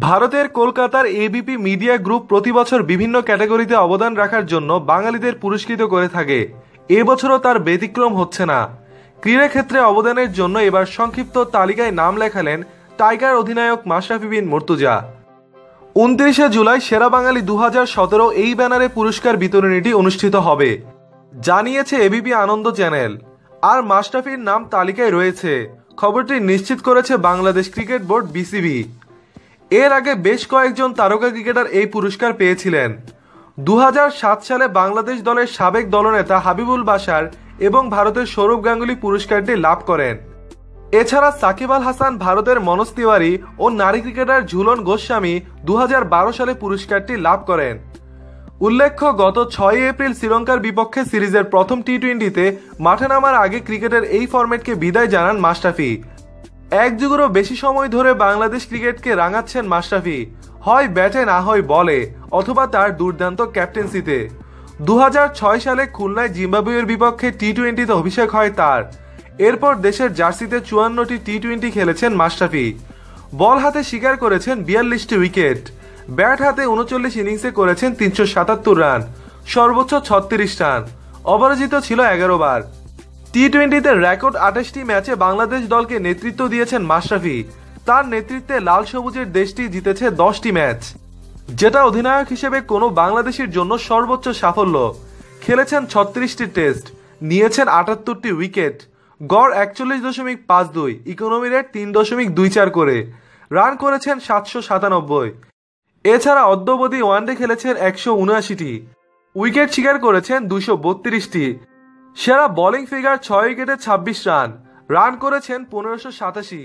ভারতের কলকাতার ABP media group প্রতি বছর বিভিন্ন ক্যাটাগরিতে অবদান রাখার জন্য বাঙালিদের পুরস্কৃত করে থাকে। এবছরও তার ব্যতিক্রম হচ্ছে না। ক্রীড়াক্ষেত্রে অবদানের জন্য এবার সংক্ষিপ্ত তালিকায় নাম লেখালেন টাইগার অধিনায়ক মাশরাফি বিন মর্তুজা। উনত্রিশে জুলাই সেরা বাঙালি দু সতেরো এই ব্যানারে পুরস্কার বিতরণীটি অনুষ্ঠিত হবে। জানিয়েছে এবিপি আনন্দ চ্যানেল। আর মাশরাফির নাম তালিকায় রয়েছে। খবরটি নিশ্চিত করেছে বাংলাদেশ ক্রিকেট বোর্ড বিসিবি এর আগে বেশ কয়েকজন তারকা ক্রিকেটার এই পুরস্কার পেয়েছিলেন। দু হাজার সাত সালে বাংলাদেশ দলের সাবেক দলনেতা হাবিবুল বাশার এবং ভারতের সৌরভ গাঙ্গুলি পুরস্কারটি লাভ করেন। এছাড়া সাকিব আল হাসান ভারতের মনোজ তিওয়ারি ও নারী ক্রিকেটার ঝুলন গোস্বামী দু হাজার বারো সালে পুরস্কারটি লাভ করেন। উল্লেখ্য, গত ছয় এপ্রিল শ্রীলঙ্কার বিপক্ষে সিরিজের প্রথম টি টোয়েন্টিতে মাঠে নামার আগে ক্রিকেটের এই ফরম্যাটকে বিদায় জানান মাশরাফি। এক যুগেরও বেশি সময় ধরে বাংলাদেশ ক্রিকেটকে রাঙাচ্ছেন মাশরাফি। হয় ব্যাটে, না হয় বলে, অথবা তার দুর্দান্ত ক্যাপ্টেন্সিতে। দু হাজার ছয় সালে খুলনায় জিম্বাবুয়ের বিপক্ষে টি টোয়েন্টিতে অভিষেক হয় তার। এরপর দেশের জার্সিতে চুয়ান্নটি টি টোয়েন্টি খেলেছেন মাশরাফি। বল হাতে স্বীকার করেছেন বিয়াল্লিশটি উইকেট। ব্যাট হাতে উনচল্লিশ ইনিংসে করেছেন তিনশো সাতাত্তর রান। সর্বোচ্চ ছত্রিশ রান। অপরাজিত ছিল এগারো বার। টি টোয়েন্টিতে রেকর্ড আঠাশটি ম্যাচে বাংলাদেশ দলকে নেতৃত্ব দিয়েছেন মাশরাফি। তার নেতৃত্বে লাল সবুজের দেশটি জিতেছে দশটি ম্যাচ যেটা অধিনায়ক হিসেবে কোনো বাংলাদেশের জন্য সর্বোচ্চ সাফল্য। খেলেছেন ছত্রিশটি টেস্ট নিয়েছেন আটাত্তরটি উইকেট গড় একচল্লিশ দশমিক পাঁচ দুই ইকোনমি রেট তিন দশমিক দুই চার করে রান করেছেন সাতশো সাতানব্বই। এছাড়া অদ্যবধি ওয়ানডে খেলেছেন একশো উনআশিটি। উইকেট শিকার করেছেন দুশো বত্রিশটি। সেরা বোলিং ফিগার ছয় উইকেটে ছাব্বিশ রান। রান করেছেন পনেরোশো সাতাশি।